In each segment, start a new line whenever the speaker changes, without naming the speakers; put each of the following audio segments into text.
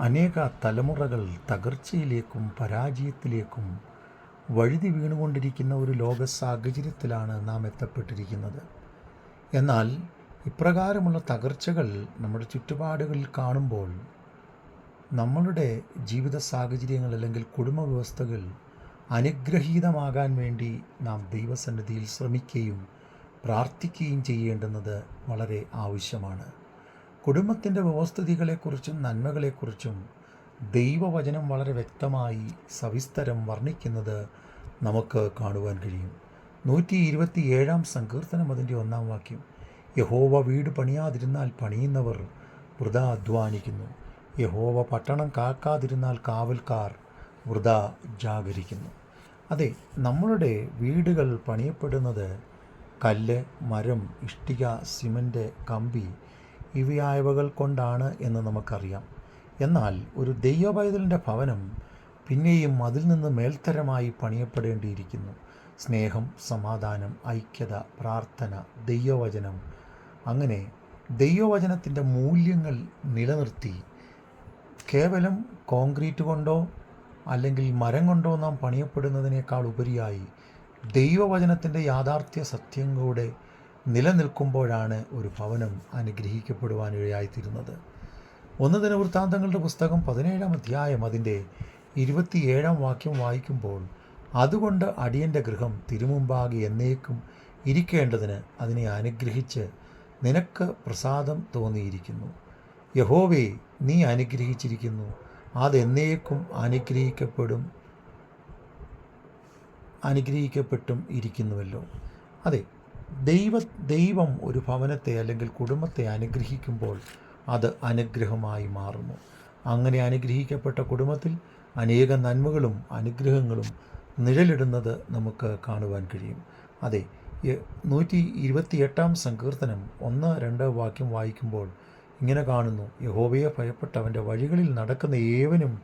അനേക തലമുറകൾ തകർച്ചയിലേക്കും പരാജയത്തിലേക്കും വഴുതി വീണുകൊണ്ടിരിക്കുന്ന ഒരു ലോക സാഹചര്യത്തിലാണ് നാം എത്തപ്പെട്ടിരിക്കുന്നത്. എന്നാൽ ഇപ്രകാരമുള്ള തകർച്ചകൾ നമ്മുടെ ചുറ്റുപാടുകളിൽ കാണുമ്പോൾ നമ്മളുടെ ജീവിത സാഹചര്യങ്ങൾ അല്ലെങ്കിൽ കുടുംബ വ്യവസ്ഥകൾ അനുഗ്രഹീതമാകാൻ വേണ്ടി നാം ദൈവസന്നിധിയിൽ ശ്രമിക്കുകയും പ്രാർത്ഥിക്കുകയും ചെയ്യേണ്ടുന്നത് വളരെ ആവശ്യമാണ്. കുടുംബത്തിന്റെ വ്യവസ്ഥിതികളെക്കുറിച്ചും നന്മകളെക്കുറിച്ചും ദൈവവചനം വളരെ വ്യക്തമായി സവിസ്തരം വർണിക്കുന്നത് നമുക്ക് കാണുവാൻ കഴിയും. നൂറ്റി ഇരുപത്തി ഏഴാം സങ്കീർത്തനം അതിന്റെ ഒന്നാം വാക്യം. യഹോവ വീട് പണിയാതിരുന്നാൽ പണിയുന്നവർ വൃത അധ്വാനിക്കുന്നു. യഹോവ പട്ടണം കാക്കാതിരുന്നാൽ കാവൽക്കാർ വൃത ജാഗരിക്കുന്നു. അതെ നമ്മളുടെ വീടുകൾ പണിയപ്പെടുന്നത് കല്ല് മരം ഇഷ്ടിക സിമന്റ് കമ്പി ഇവയായവകൾ കൊണ്ടാണ് എന്ന് നമുക്കറിയാം. എന്നാൽ ഒരു ദൈവപൈതലിന്റെ ഭവനം പിന്നെയും അതിൽ നിന്ന് മേൽത്തരമായി പണിയപ്പെടേണ്ടിയിരിക്കുന്നു. സ്നേഹം സമാധാനം ഐക്യത പ്രാർത്ഥന ദൈവവചനം. അങ്ങനെ ദൈവവചനത്തിന്റെ മൂല്യങ്ങൾ നിലനിർത്തി കേവലം കോൺക്രീറ്റ് കൊണ്ടോ അല്ലെങ്കിൽ മരം കൊണ്ടോ നാം പണിയപ്പെടുന്നതിനേക്കാൾ ഉപരിയായി ദൈവവചനത്തിന്റെ യാഥാർത്ഥ്യ സത്യങ്ങളുടെ നിലനിൽക്കുമ്പോഴാണ് ഒരു ഭവനം അനുഗ്രഹിക്കപ്പെടുവാനിടയായിത്തീരുന്നത്. ഒന്ന് ദിന വൃത്താന്തങ്ങളുടെ പുസ്തകം പതിനേഴാം അധ്യായം അതിന്റെ ഇരുപത്തിയേഴാം വാക്യം വായിക്കുമ്പോൾ അതുകൊണ്ട് അടിയന്റെ ഗൃഹം തിരുമുമ്പാകെ എന്നേക്കും ഇരിക്കേണ്ടതിന് അതിനെ അനുഗ്രഹിച്ച് നിനക്ക് പ്രസാദം തോന്നിയിരിക്കുന്നു. യഹോവേ നീ അനുഗ്രഹിച്ചിരിക്കുന്നു. അതെന്നേക്കും അനുഗ്രഹിക്കപ്പെടും അനുഗ്രഹിക്കപ്പെട്ടും ഇരിക്കുന്നുവല്ലോ. അതെ ദൈവ ദൈവം ഒരു ഭവനത്തെ അല്ലെങ്കിൽ കുടുംബത്തെ അനുഗ്രഹിക്കുമ്പോൾ അത് അനുഗ്രഹമായി മാറുന്നു. അങ്ങനെ അനുഗ്രഹിക്കപ്പെട്ട കുടുംബത്തിൽ അനേക നന്മകളും അനുഗ്രഹങ്ങളും നിഴലിടുന്നത് നമുക്ക് കാണുവാൻ കഴിയും. അതെ നൂറ്റി ഇരുപത്തിയെട്ടാം സങ്കീർത്തനം ഒന്ന് രണ്ട് വാക്യം വായിക്കുമ്പോൾ ഇങ്ങനെ കാണുന്നു യഹോവയെ ഭയപ്പെട്ടവന്റെ വഴികളിൽ നടക്കുന്ന ഏവനും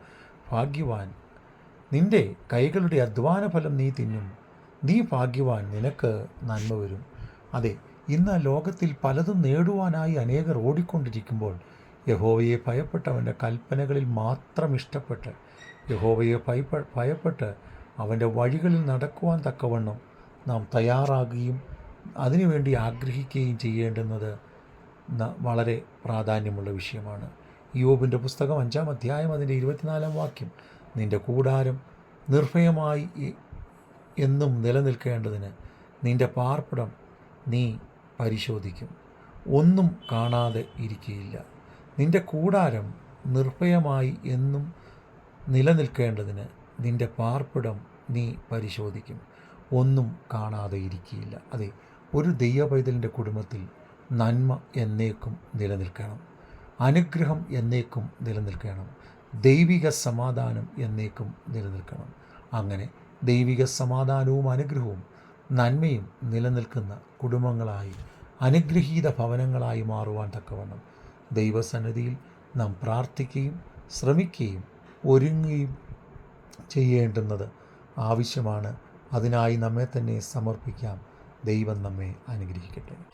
ഭാഗ്യവാൻ. നിന്റെ കൈകളുടെ അധ്വാന ഫലം നീ തിന്നും. നീ ഭാഗ്യവാൻ നിനക്ക് നന്മ വരും. അതെ ഇന്ന് ലോകത്തിൽ പലതും നേടുവാനായി അനേകർ ഓടിക്കൊണ്ടിരിക്കുമ്പോൾ യഹോവയെ ഭയപ്പെട്ടവന്റെ കൽപ്പനകളിൽ മാത്രം ഇഷ്ടപ്പെട്ട് യഹോവയെ ഭയപ്പ ഭയപ്പെട്ട് അവന്റെ വഴികളിൽ നടക്കുവാൻ തക്കവണ്ണം നാം തയ്യാറാകുകയും അതിനുവേണ്ടി ആഗ്രഹിക്കുകയും ചെയ്യേണ്ടുന്നത് വളരെ പ്രാധാന്യമുള്ള വിഷയമാണ്. യോബിന്റെ പുസ്തകം അഞ്ചാം അധ്യായം അതിന്റെ ഇരുപത്തിനാലാം വാക്യം നിന്റെ കൂടാരം നിർഭയമായി എന്നും നിലനിൽക്കേണ്ടതിന് നിന്റെ പാർപ്പിടം നീ പരിശോധിക്കും. ഒന്നും കാണാതെ ഇരിക്കുകയില്ല നിന്റെ കൂടാരം നിർഭയമായി എന്നും നിലനിൽക്കേണ്ടതിന് നിന്റെ പാർപ്പിടം നീ പരിശോധിക്കും. ഒന്നും കാണാതെ ഇരിക്കുകയില്ല അതെ ഒരു ദൈവപൈതലിന്റെ കുടുംബത്തിൽ നന്മ എന്നേക്കും നിലനിൽക്കണം. അനുഗ്രഹം എന്നേക്കും നിലനിൽക്കണം. ദൈവിക സമാധാനം എന്നേക്കും നിലനിൽക്കണം. അങ്ങനെ ദൈവിക സമാധാനവും അനുഗ്രഹവും നന്മയും നിലനിൽക്കുന്ന കുടുംബങ്ങളായി അനുഗ്രഹീത ഭവനങ്ങളായി മാറുവാൻ തക്കവണ്ണം ദൈവസന്നിധിയിൽ നാം പ്രാർത്ഥിക്കുകയും ശ്രമിക്കുകയും ഒരുങ്ങുകയും ചെയ്യേണ്ടുന്നത് ആവശ്യമാണ്. അതിനായി നമ്മെ തന്നെ സമർപ്പിക്കാം. ദൈവം നമ്മെ അനുഗ്രഹിക്കട്ടെ.